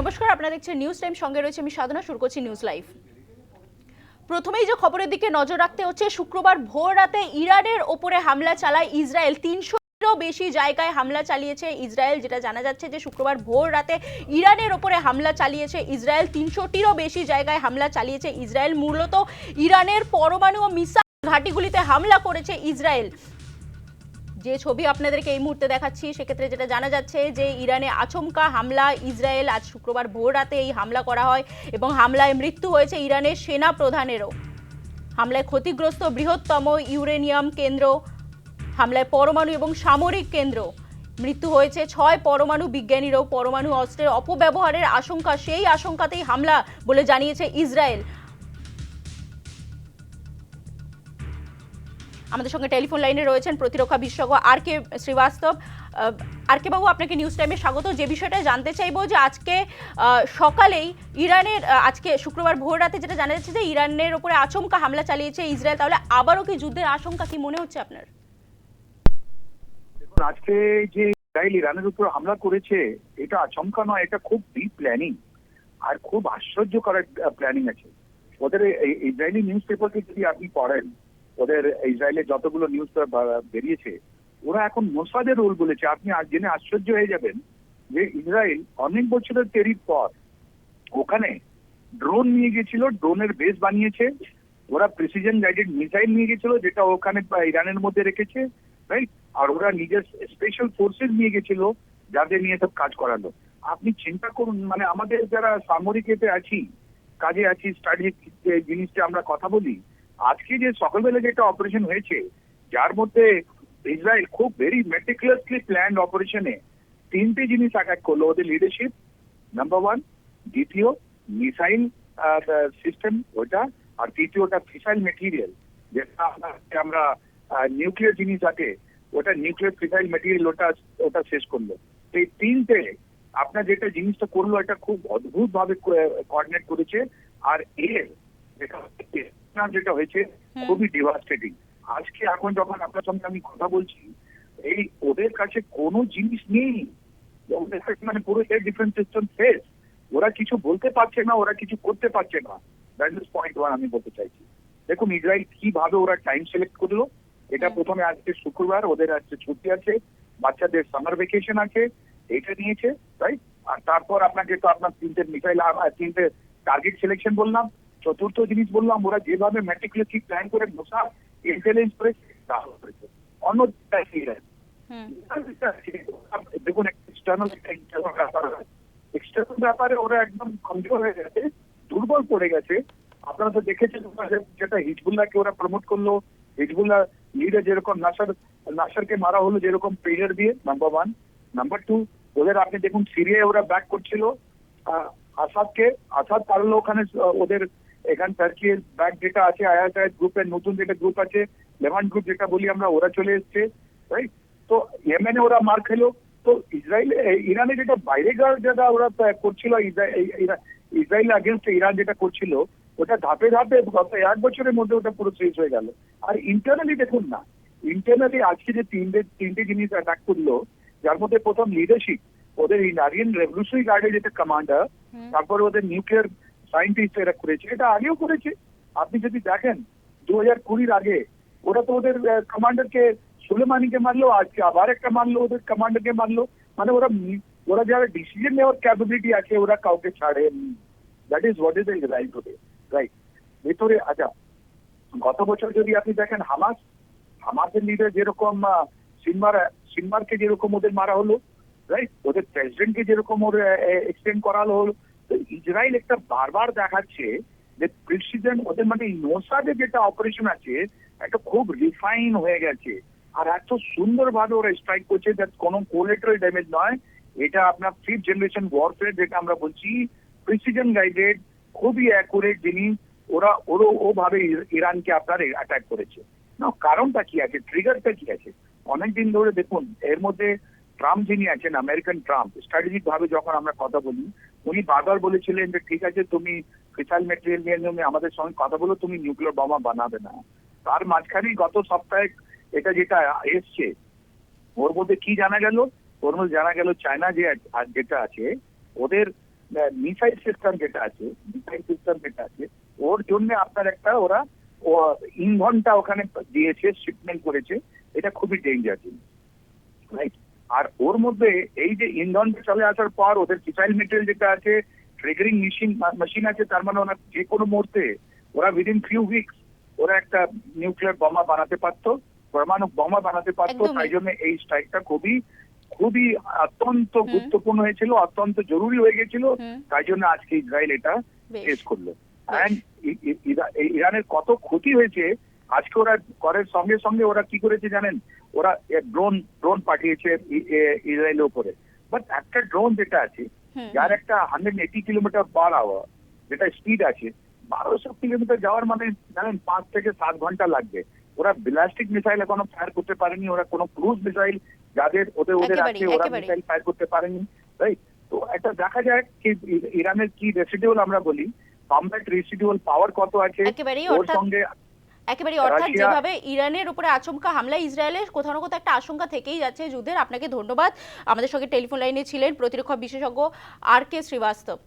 নমস্কার, আপনারা দেখছেন নিউজ টাইম সঙ্গে রয়েছে আমি সাধনা, শুরু করছি নিউজ লাইভ প্রথমেই যে খবরের দিকে নজর রাখতে হচ্ছে, শুক্রবার ভোর রাতে ইরানের ওপরে হামলা চালায় ইসরায়েল। তিনশো বেশি জায়গায় হামলা চালিয়েছে ইসরায়েল, যেটা জানা যাচ্ছে যে শুক্রবার ভোর রাতে ইরানের ওপরে হামলা চালিয়েছে ইসরায়েল। তিনশোটিরও বেশি জায়গায় হামলা চালিয়েছে ইসরায়েল। মূলত ইরানের পরমাণু ও মিসাইল ঘাঁটিগুলিতে হামলা করেছে ইসরায়েল। যে ছবি আপনাদেরকে এই মুহূর্তে দেখাচ্ছি, সেক্ষেত্রে যেটা জানা যাচ্ছে যে ইরানে আচমকা হামলা, ইসরায়েল আজ শুক্রবার ভোর রাতে এই হামলা করা হয় এবং হামলায় মৃত্যু হয়েছে ইরানের সেনা প্রধানেরও। হামলায় ক্ষতিগ্রস্ত বৃহত্তম ইউরেনিয়াম কেন্দ্র, হামলায় পরমাণু এবং সামরিক কেন্দ্র। মৃত্যু হয়েছে ছয় পরমাণু বিজ্ঞানীরও, পরমাণু অস্ত্রের অপব্যবহারের আশঙ্কা, সেই আশঙ্কাতেই হামলা বলে জানিয়েছে ইসরায়েল। আমাদের সঙ্গে টেলিফোন লাইনে রয়েছেন প্রতিরক্ষা বিশেষজ্ঞ আর কে শ্রীবাস্তব। আর কে বাবু, আপনাকে নিউজ টাইমে স্বাগত। যে বিষয়টা জানতে চাইব যে আজকে সকালেই ইরানের আজকে শুক্রবার ভোর রাতে যেটা জানা যাচ্ছে যে ইরানের উপরে আচমকা হামলা চালিয়েছে ইসরায়েল, তাহলে আবারও কি যুদ্ধের আশঙ্কা কি মনে হচ্ছে আপনার? দেখুন, আজকে যে ইসরায়েল ইরানের উপর হামলা করেছে, এটা আচমকা নয়, এটা খুব ডিপ প্ল্যানিং আর খুব আশ্চর্যকর প্ল্যানিং আছে। ওদের ইসরায়েলি নিউজ পেপারকে যদি আপনি পড়েন ওদের ইসরায়েলের যতগুলো নিউজ বেরিয়েছে, ওরা এখন মোসাদের রোল বলেছে। আপনি জেনে আশ্চর্য হয়ে যাবেন যে ইসরায়েল অনেক বছরের তৈরির পর ওখানে ড্রোন নিয়ে গেছিল ড্রোনের বেস বানিয়েছে। ওরা প্রিসিজন গাইডেড মিসাইল নিয়ে গেছিল যেটা ওখানে ইরানের মধ্যে রেখেছে রাইট আর ওরা নিজের স্পেশাল ফোর্সেস নিয়ে গেছিল যাদের নিয়ে সব কাজ করালো। আপনি চিন্তা করুন মানে আমাদের যারা সামরিক এতে আছি, কাজে আছি স্টাডি জিনিসটা আমরা কথা বলি আজকে যে সকালবেলা যেটা অপারেশন হয়েছে, যার মধ্যে ইসরায়েল খুব ভেরি মেটিকুলাসলি প্ল্যান্ড অপারেশনে তিনটে জিনিস অ্যাটাক করল ওদের লিডারশিপ নাম্বার ওয়ান দ্বিতীয় মিসাইল সিস্টেম ওটা, আর তৃতীয়টা ফিসাইল মেটেরিয়াল যেটা আমরা- নিউক্লিয়ার জিনিস আছে, ওটা নিউক্লিয়ার ফিসাইল মেটেরিয়াল ওটা ওটা শেষ করল। এই তিনটে আপনার যেটা জিনিসটা করল, এটা খুব অদ্ভুত ভাবে কোঅর্ডিনেট করেছে, আর এর যেটা যেটা হয়েছে খুবই ডিভাস্টেটিং আজকে এখন যখন আপনার সঙ্গে আমি কথা বলছি এই ওদের কাছে কোনো জিনিস নেই। ওদের কাছে মানে পুরো এর ডিফারেন্ট সিস্টেম ওরা কিছু বলতে পারছে না ওরা কিছু করতে পারছে না। দ্যাট ইজ পয়েন্ট ওয়ান আমি বলতে চাইছি। দেখুন ইসরায়েল কীভাবে ওরা টাইম সিলেক্ট করল এটা প্রথমে আজকে শুক্রবার ওদের আজকে ছুটি আছে বাচ্চাদের সামার ভেকেশন আছে এটা নিয়েছে রাইট আর তারপর আপনাকে তো আপনার তিনটে মিসাইল তিনটে টার্গেট সিলেকশন বললাম। চতুর্থ জিনিস বললাম ওরা যেভাবে ম্যাটিকুলাসলি প্ল্যান করে বসা ইন্টেলিজেন্স করেছে। তা করেছে অন্য দেখুন এক্সটার্নাল ইন্টারনাল ব্যাপার এক্সটার্নাল ব্যাপারে ওরা একদম কমজোর হয়ে গেছে দুর্বল পড়ে গেছে। আপনারা তো দেখেছেন যেটা হিজবুল্লাহকে ওরা প্রমোট করল হিজবুল্লাহ লিডার যেরকম নাসার নাসারকে মারা হলো যেরকম প্রেশার দিয়ে নাম্বার ওয়ান নাম্বার টু ওদের আপনি দেখুন সিরিয়ায় ওরা ব্যাক করছিল আসাদকে আসাদ পারল ওখানে ওদের এখান টার্কির ব্যাক যেটা আছে আয়াত গ্রুপের নতুন যেটা গ্রুপ আছে লেভান গ্রুপ যেটা বলি আমরা ওরা চলে এসছে রাইট তো ইয়েমেনে ওরা মার খেলো। তো ইসরায়েল ইরানে যেটা বাইরে যেটা ওরা করছিল ইসরায়েল আগেনস্ট ইরান যেটা করছিল ওটা ধাপে ধাপে গত এক বছরের মধ্যে ওটা পুরো শেষ হয়ে গেল। আর ইন্টারনালি দেখুন না ইন্টারনালি আজকে যে তিনটে তিনটে জিনিস অ্যাটাক করল যার মধ্যে প্রথম লিডারশিপ ওদের ইন্ডিয়ান রেভলিউশনারি গার্ডের যেটা কমান্ডার তারপর ওদের নিউক্লিয়ার সায়েন্টিস্ট এরা করেছে। এটা আগেও করেছে। আপনি যদি দেখেন দু হাজার কুড়ির আগে, ওরা তো ওদের কমান্ডারকে সুলেমানিকে মারলো, আজকে আবার একটা মারলো, ওদের কমান্ডারকে মারলো। মানে ওরা ওরা যারা ডিসিশন নেওয়ার ক্যাপাবিলিটি আছে, ওরা কাউকে ছাড়ে that is what is Israel today right ভেতরে আচ্ছা গত বছর যদি আপনি দেখেন হামাস, হামাসের লিডার যেরকম সিনমার, সিনমারকে যেরকম ওদের মারা হলো রাইট ওদের প্রেসিডেন্টকে যেরকম ওর এক্সটেন্ড করা হলো ইসরায়েল একটা বারবার দেখাচ্ছে যে প্রেসিডেন্ট ওদের মানে নোসাদের যেটা অপারেশন আছে, একটা খুব রিফাইন হয়ে গেছে। আর এত সুন্দরভাবে ওরা স্ট্রাইক করছে দ্যাট কোনো কোলেটারাল ড্যামেজ নয়। এটা আপনার ফিফথ জেনারেশন ওয়ারফেয়ার যেটা আমরা বলছি। প্রিসিজন গাইডেড খুবই অ্যাকুরেট জিনিস ওরা ওরও ওভাবে ইরানকে আপনার অ্যাটাক করেছে। না, কারণটা কি আছে? ট্রিগারটা কি আছে? অনেকদিন ধরে দেখুন, এর মধ্যে ট্রাম্প যিনি আছেন, আমেরিকান ট্রাম্প স্ট্র্যাটেজিক ভাবে যখন আমরা কথা বলি, উনি বারবার বলেছিলেন যে, ঠিক আছে, তুমি ফিসাইল মেটেরিয়াল নিয়ে নিয়ে আমাদের সঙ্গে কথা বলো, তুমি নিউক্লিয়ার বোমা বানাবে না। তার মাঝখানেই গত সপ্তাহে এটা যেটা এসছে, ওর মধ্যে কি জানা গেল? ওর মধ্যে জানা গেল চায়না যে যেটা আছে, ওদের মিসাইল সিস্টেম যেটা আছে, মিসাইল সিস্টেম যেটা আছে, ওর জন্য আপনার একটা ওরা ইন্ধনটা ওখানে দিয়েছে, শিপমেন্ট করেছে, এটা খুবই ডেঞ্জার রাইট? আর ওর মধ্যে এই যে ইন্ধনটা চলে আসার পর ওদের মিসাইল মেটেরিয়াল যেটা আছে ট্রিগারিং মেশিন মেশিন আছে তার মানে ওরা যে কোনো মুহূর্তে ওরা উইদিন ফিউ উইকস ওরা একটা নিউক্লিয়ার বোমা বানাতে পারতো পরমাণু বোমা বানাতে পারতো তাই জন্য এই স্ট্রাইকটা খুবই খুবই অত্যন্ত গুরুত্বপূর্ণ হয়েছিল অত্যন্ত জরুরি হয়ে গেছিল তাই জন্য আজকে ইসরায়েল এটা শেষ করল। ইরানের কত ক্ষতি হয়েছে আজকে ওরা করের সঙ্গে সঙ্গে ওরা কি করেছে জানেন? ওরা ড্রোন ড্রোন পাঠিয়েছে ইসরায়েলের উপরে। বাট একটা ড্রোন যেটা আছে যার একটা hundred eighty kilometre per hour যেটা স্পিড আছে বারোশো কিলোমিটার যাওয়ার মানে জানেন পাঁচ থেকে সাত ঘণ্টা লাগবে। ওরা ব্লাস্টিক মিসাইল এখনও ফায়ার করতে পারেনি ওরা কোনো ক্রুজ মিসাইল যাদের ওদের ওদের আছে ওরা মিসাইল ফায়ার করতে পারেনি রাইট তো একটা দেখা যায় কি ইরানের কি রেসিডিউল আমরা বলি কমব্যাট রেসিডিউল পাওয়ার কত আছে ওর সঙ্গে একেবারে অর্থাৎ যেভাবে ইরানের উপরে আচমকা হামলা ইসরায়েলের কোথাও না কোথাও একটা আশঙ্কা থেকেই যাচ্ছে। যুদ্ধের আপনাকে ধন্যবাদ। আমাদের সঙ্গে টেলিফোন লাইনে ছিলেন প্রতিরক্ষা বিশেষজ্ঞ আর কে শ্রীবাস্তব।